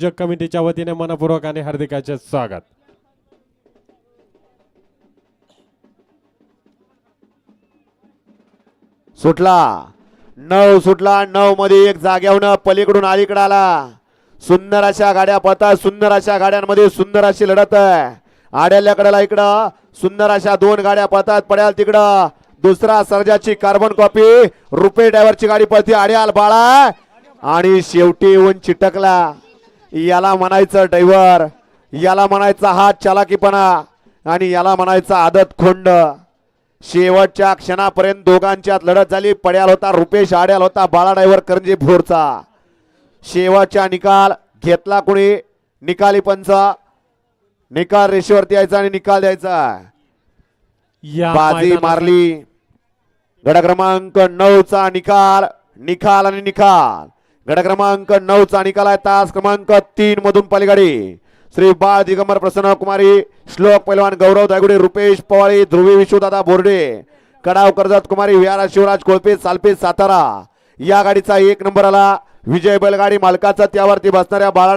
जग कमिटीच्या वतीने मनपूर्वक आणि हार्दिकाचे स्वागत. सुटला. नऊ सुटला. नऊ मध्ये एक जाग्याहून पलीकडून अलीकडे आला. सुंदर अशा गाड्या पळतात सुंदर अशा गाड्यांमध्ये सुंदर अशी लढत आहे. आड्याल्या कडेला इकडं सुंदर अशा दोन गाड्या पळतात. पड्याल तिकडं. दुसरा सर्जाची कार्बन कॉपी रुपये ड्रायव्हरची गाडी पळते. आड्याल बाळा. आणि शेवटी येऊन चिटकला. याला म्हणायचं ड्रायव्हर याला म्हणायचा हात चालाकीपणा आणि याला म्हणायचा आदत खोंड. शेवटच्या क्षणापर्यंत दोघांच्यात लढत झाली. पड्याल होता रुपेश आड्याल होता बाळा ड्रायव्हर करंजी भोरचा. शेवटचा निकाल घेतला कोणी? निकाली पंच. निकाल रेषेवरती यायचा आणि निकाल द्यायचा. बाजी मारली. गड क्रमांक नऊ चा निकाल. निकाल आणि निकाल. गड क्रमांक नऊ चा निकाल आहे. तास क्रमांक तीन मधून पलीकडे. श्री बाळ दिगंबर प्रसन्न कुमारी श्लोक पैलवान गौरव दायगुडे रुपेश पवाळी ध्रुवी विश्वदादा बोर्डे कडाव कर्जत कुमारी विहारा शिवराज कोळपे सालपे सातारा. या गाडीचा एक नंबर आला. विजय बैलगाडी मालकाचा त्यावरती बसणाऱ्या बाळा